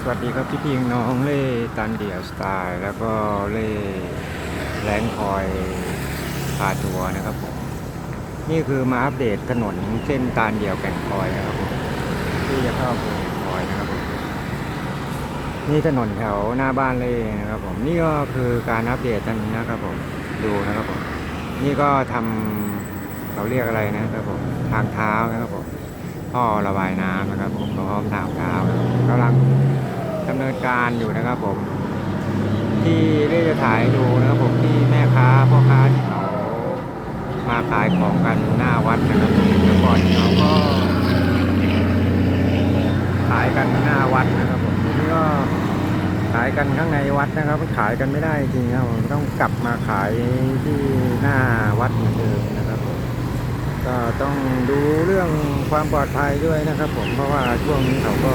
สวัสดีครับพี่พิงน้องเล่ตันเดี่ยวสไตล์แล้วก็เล่แรงคอยพาทัวร์นะครับผมนี่คือมาอัปเดตถนนเส้นตานเดี่ยวแก่งคอยนะครับผมที่จะเข้าไปแก่งคอยนะครับผมนี่ถนนแถวหน้าบ้านเล่นะครับผมนี่ก็คือการอัปเดตตันนะครับผมดูนะครับผมนี่ก็ทำเขาเรียกอะไรนะครับผมทางเท้านะครับผม ท่อระบายน้ำนะครับผมพร้อมทางเท้ากำลังดำเนินการอยู่นะครับผม ที่ได้จะถ่ายดูนะครับผมที่แม่ค้าพ่อค้าที่เขามาขายของกันหน้าวัดนะครับผมเมื่อก่อนเขาก็ขายกันหน้าวัดนะครับผมทีนี้ก็ขายกันข้างในวัดนะครับขายกันไม่ได้จริงครับผมต้องกลับมาขายที่หน้าวัดเหมือนเดิมนะครับผม ก็ต้องดูเรื่องความปลอดภัยด้วยนะครับผมเพราะว่าช่วงนี้เขาก็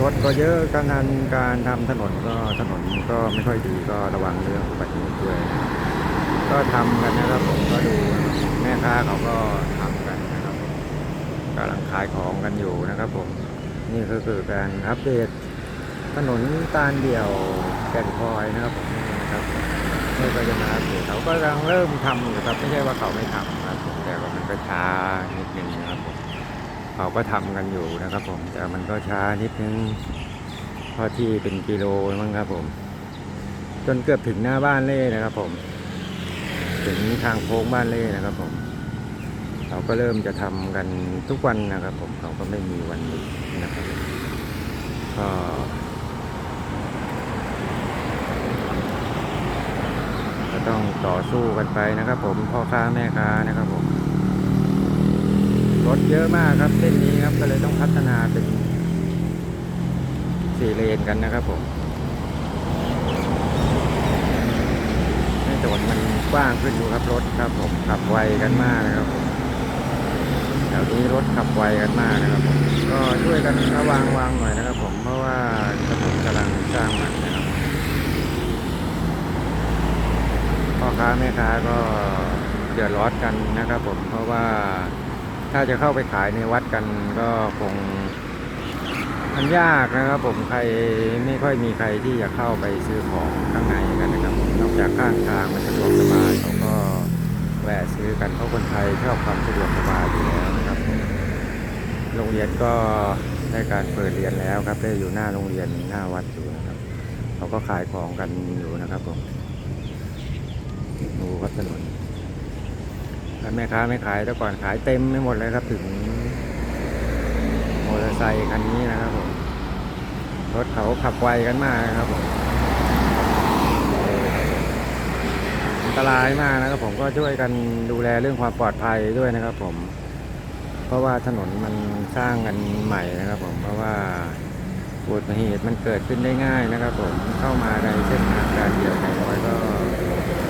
รถก็เยอะการงานการทำถนนก็ถนนก็ไม่ค่อยดีก็ระวังเรื่องอุบัติเหตุด้วย ก็ทำกันนะครับผมก็ดูแม่ค้าเขาก็ทำกันนะครับกำลังขายของกันอยู่นะครับผมนี่ก็คือการอัปเดตถนนตาลเดี่ยวแก่นคอยนะครับผมนี่นะครับ นี่ก็จะมาอัปเดตเขาก็กำลังเริ่มทำอยู่ครับไม่ใช่ว่าเขาไม่ทำครับผมแต่ว่ามันก็ช้านิดนึงนะครับผมเขาก็ทำกันอยู่นะครับ ผมแต่มันก็ช้านิดนึงเพราะที่เป็นกิโลมั้งครับ ผม จนเกือบถึงหน้าบ้านเล่นะครับ ผม ถึงทางโค้งบ้านเล่นะครับ ผมเขาก็เริ่มจะทำกันทุกวันนะครับ ผมเขาก็ไม่มีวันหยุดนะครับก็ ก็ ต้องต่อสู้กันไปนะครับ ผมพ่อค้าแม่ค้านะครับผมรถเยอะมากครับเส้นนี้ครับก็เลยต้องพัฒนาเป็นสี่เลนกันนะครับผมให้ถนนมันกว้างขึ้นอยู่ครับรถครับ ผมขับไวกันมากนะครับผมแถวนี้รถขับไวกันมากนะครับผมก็ช่วยกันระวังวางหน่อยนะครับ ผมเพราะว่าถนนกำลังสร้างใหม่นะครับ พ่อค้าแม่ค้าก็เดือดร้อนกันนะครับผมเพราะว่าถ้าจะเข้าไปขายในวัดกันก็คงมันยากนะครับผมใครไม่ค่อยมีใครที่จะเข้าไปซื้อของข้างในกันนะครับผมนอกจากข้างทางมันสะดวกสบายเขาก็แวะซื้อกันเพราะคนไทยชอบความสะดวกสบายอยู่แล้วนะครับผมโรงเรียนก็ได้การเปิดเรียนแล้วครับได้อยู่หน้าโรงเรียนหน้าวัดอยู่นะครับ เขาก็ขายของกันอยู่นะครับผม ดูครับถนนแล้วแม่ค้าไม่ขายแต่ก่อนขายเต็มไม่หมดเลยครับถึงมอเตอร์ไซค์คันนี้นะครับผมรถเขาขับไวกันมากนะครับผมอันตรายมากนะครับ ผมก็ช่วยกันดูแลเรื่องความปลอดภัยด้วยนะครับ ผม เพราะว่าถนนมันสร้างกันใหม่นะครับ ผมเพราะว่าอุบัติเหตุมันเกิดขึ้นได้ง่ายนะครับ ผมเข้ามาในเส้นทางการเดียวแข่งไว้ก็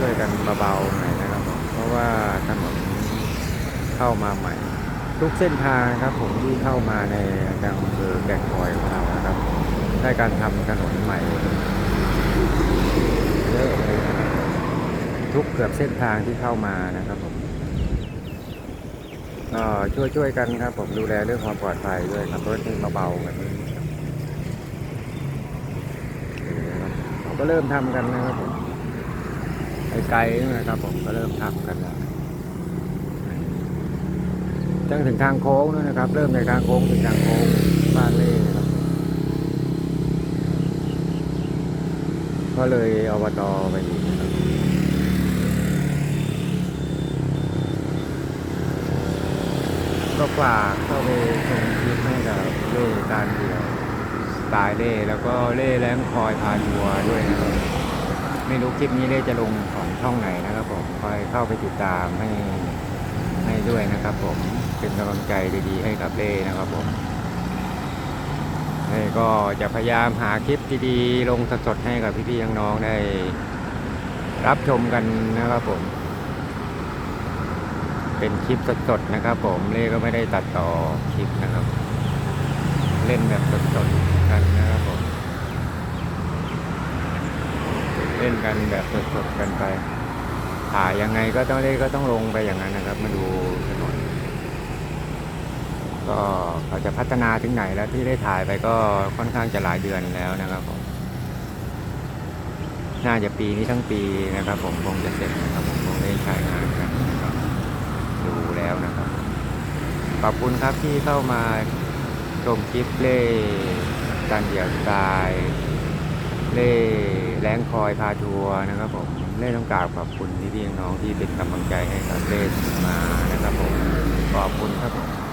ช่วยกันเบาๆหน่อยนะครับผมเพราะว่าถนนเข้ามาใหม่ ทุกเส้นทางครับ ผมที่เข้ามาในจังอำเภอแก่งคอยของเรานะครับ ได้การทำถนนใหม่เยอะเลยนะทุกเกือบเส้นทางที่เข้ามานะครับผมก็ช่วยช่วยๆกันครับ ผมดูแลเรื่องความปลอดภัยด้วยครับรถให้เบาๆกันเขาก็เริ่มทำกันนะครับผม ไกลๆนะครับผมก็เริ่มทำกันแล้วจนถึงทางโค้งนู่นนะครับ เริ่มในทางโค้งถึงทางโค้งบ้านเล่นะครับก็เลยอบตไปอีกนะครับก็ฝากเข้าไปชมคลิปให้กับเล่การเดียวสไตล์เล่แล้วก็เล่แรงคอยพาทัวร์ด้วยนะครับ ไม่รู้คลิปนี้เล่จะลงของช่องไหนนะครับผมคอยเข้าไปติดตามให้ให้ด้วยนะครับผมเป็นกำลังใจดีๆให้กับเล่นะครับผมเล่ก็จะพยายามหาคลิปดีๆลงสดๆให้กับพี่ๆน้องๆได้รับชมกันนะครับผม เป็นคลิปสดๆนะครับผมเล่ก็ไม่ได้ตัดต่อคลิปนะครับ เล่นแบบสดๆกันนะครับผม เล่นกันแบบสดๆกันไปถ่ายยังไงก็ต้องเล่นก็ต้องลงไปอย่างนั้นนะครับ มาดูถนนก็เขาจะพัฒนาถึงไหนแล้วที่ได้ถ่ายไปก็ค่อนข้างจะหลายเดือนแล้วนะครับผมน่าจะปีนี้ทั้งปีนะครับ ผมคงจะเสร็จนะครับผมคงได้ใช้งานกันนะครับดูแล้วนะครับขอบคุณครับที่เข้ามาชมคลิปเล่การเดี่ยวสไตล์ เล่แรงคอยพาทัวร์นะครับผมเล่ต้องกราบขอบคุณพี่ๆน้องที่เป็นกำลังใจให้กับเล่มานะครับผมขอบคุณครับผม